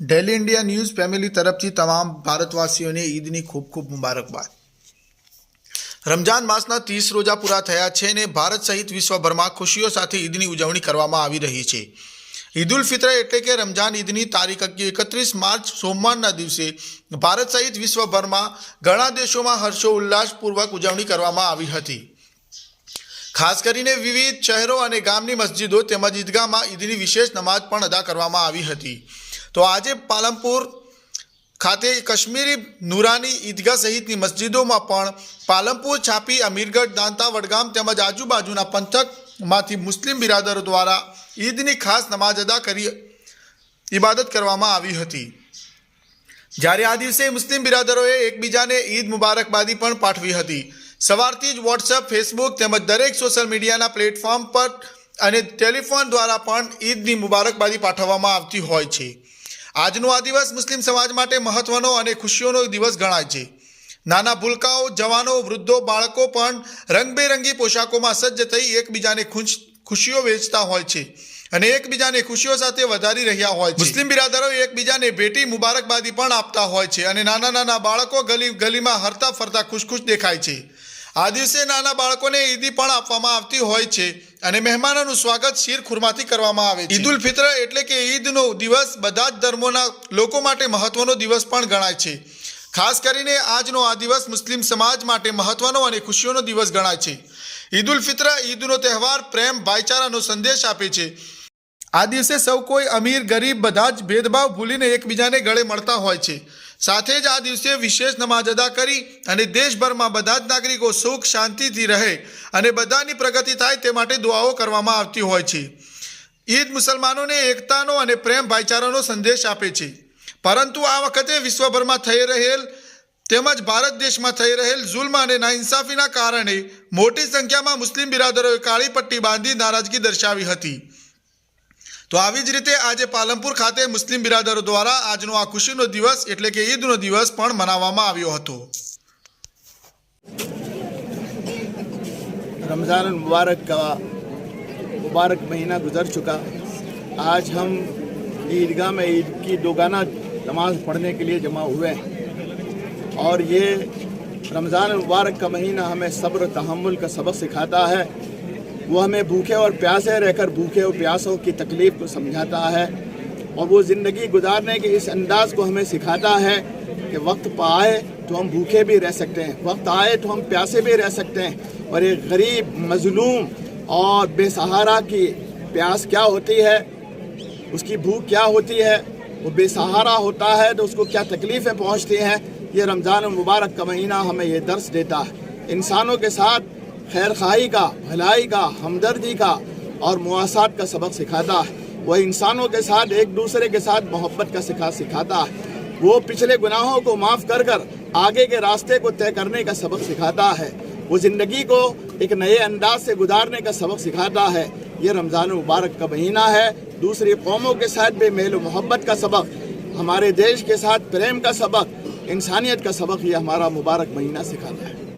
Daily India news family તરફથી તમામ ભારતવાસીઓને ઈદની ખૂબ ખૂબ મુબારકબાદ. રમજાન માસના ત્રીસ રોજા પૂરા થયા છે અને ભારત સહિત વિશ્વભરમાં ખુશીઓ સાથે ઈદની ઉજવણી કરવામાં આવી રહી છે. ઈદ ઉલ ફિત્ર એટલે કે રમજાન ઈદની તારીખ એકત્રીસ માર્ચ સોમવારના દિવસે ભારત સહિત વિશ્વભરમાં ઘણા દેશોમાં હર્ષો ઉલ્લાસપૂર્વક ઉજવણી કરવામાં આવી હતી. ખાસ કરીને વિવિધ શહેરો અને ગામની મસ્જિદો તેમજ ઈદગાહમાં ઈદની વિશેષ નમાજ પણ અદા કરવામાં આવી હતી. તો આજે પાલનપુર ખાતે કાશ્મીરી નુરાની ઈદગાહ સહિતની મસ્જિદોમાં પણ પાલનપુર, છાપી, અમીરગઢ, દાંતા, વડગામ તેમજ આજુબાજુના પંથકમાંથી મુસ્લિમ બિરાદરો દ્વારા ઈદની ખાસ નમાઝ અદા કરી ઇબાદત કરવામાં આવી હતી. જ્યારે આ દિવસે મુસ્લિમ બિરાદરોએ એકબીજાને ઈદ મુબારકબાદી પણ પાઠવી હતી. સવારથી જ વોટ્સઅપ ફેસબુક તેમજ દરેક સોશિયલ મીડિયાના પ્લેટફોર્મ પર અને ટેલિફોન દ્વારા પણ ઈદની મુબારકબાદી પાઠવવામાં આવતી હોય છે. આજનો આ દિવસ મુસ્લિમ સમાજ માટે મહત્વનો અને ખુશીઓનો દિવસ ગણાય છે. નાના ભૂલકાઓ, જવાનો, વૃદ્ધો, બાળકો પણ રંગબેરંગી પોશાકોમાં સજ્જ થઈ એકબીજાને ખુશ, ખુશીઓ વેચતા હોય છે અને એકબીજાને ખુશીઓ સાથે વધારી રહ્યા હોય છે. મુસ્લિમ બિરાદરો એકબીજાને ભેટી મુબારકબાદી પણ આપતા હોય છે અને નાના નાના બાળકો ગલી, ગલીમાં હરતા ફરતા ખુશ ખુશ દેખાય છે. આ દિવસે નાના બાળકોને ઈદી પણ આપવામાં આવતી હોય છે. અને મહેમાનોનું સ્વાગત શીર ખુરમાથી કરવામાં આવે છે. ઈદ ઉલ ફિત્ર એટલે કે ઈદનો દિવસ બધા જ ધર્મોના લોકો માટે મહત્વનો દિવસ પણ ગણાય છે. ખાસ કરીને આજનો આ દિવસ મુસ્લિમ સમાજ માટે મહત્વનો અને ખુશીઓનો દિવસ ગણાય છે. ઈદ ઉલ ફિત્ર ઈદનો તહેવાર પ્રેમ ભાઈચારાનો સંદેશ આપે છે. આ દિવસે સૌ કોઈ અમીર, ગરીબ બધા જ ભેદભાવ ભૂલીને એકબીજાને ગળે મળતા હોય છે. સાથે જ આ દિવસે વિશેષ નમાજ અદા કરી અને દેશભરમાં બધા જ નાગરિકો સુખ શાંતિથી રહે અને બધાની પ્રગતિ થાય તે માટે દુઆઓ કરવામાં આવતી હોય છે. ઈદ મુસલમાનોને એકતાનો અને પ્રેમ ભાઈચારાનો સંદેશ આપે છે. પરંતુ આ વખતે વિશ્વભરમાં થઈ રહેલ તેમજ ભારત દેશમાં થઈ રહેલ જુલ્મ અને નાઇન્સાફીના કારણે મોટી સંખ્યામાં મુસ્લિમ બિરાદરોએ કાળી પટ્ટી બાંધી નારાજગી દર્શાવી હતી. તો આવી જ રીતે આજે પાલનપુર ખાતે મુસ્લિમ બિરાદરો દ્વારા આજનો આ ખુશીનો દિવસ એટલે કે ઈદનો દિવસ પણ رمضان المبارک کا مبارک مہینہ گزر چکا آج ہم عیدگاہ میں عید کی دوگانہ نماز پڑھنے کے لیے جمع ہوئے ہیں اور یہ رمضان المبارک کا مہینہ ہمیں صبر تحمل کا سبق سکھاتا ہے وہ ہمیں بھوکے اور پیاسے رہ کر بھوکے اور پیاسوں کی تکلیف کو سمجھاتا ہے اور وہ زندگی گزارنے کے اس انداز کو ہمیں سکھاتا ہے کہ وقت پائے تو ہم بھوکے بھی رہ سکتے ہیں، وقت آئے تو ہم پیاسے بھی رہ سکتے ہیں۔ اور ایک غریب مظلوم اور بے سہارا کی پیاس کیا ہوتی ہے؟ اس کی بھوک کیا ہوتی ہے؟ وہ بے سہارا ہوتا ہے تو اس کو کیا تکلیفیں پہنچتی ہیں؟ یہ رمضان مبارک کا مہینہ ہمیں یہ درس دیتا ہے۔ انسانوں کے ساتھ خیر خواہی کا، بھلائی کا، ہمدردی کا اور مواصلات کا سبق سکھاتا ہے۔ وہ انسانوں کے ساتھ ایک دوسرے کے ساتھ محبت کا سکھا، سکھاتا ہے۔ وہ پچھلے گناہوں کو معاف کر کر آگے کے راستے کو طے کرنے کا سبق سکھاتا ہے۔ وہ زندگی کو ایک نئے انداز سے گزارنے کا سبق سکھاتا ہے۔ یہ رمضان مبارک کا مہینہ ہے۔ دوسری قوموں کے ساتھ بے میل و محبت کا سبق، ہمارے دیش کے ساتھ پریم کا سبق، انسانیت کا سبق، یہ ہمارا مبارک مہینہ سکھاتا ہے۔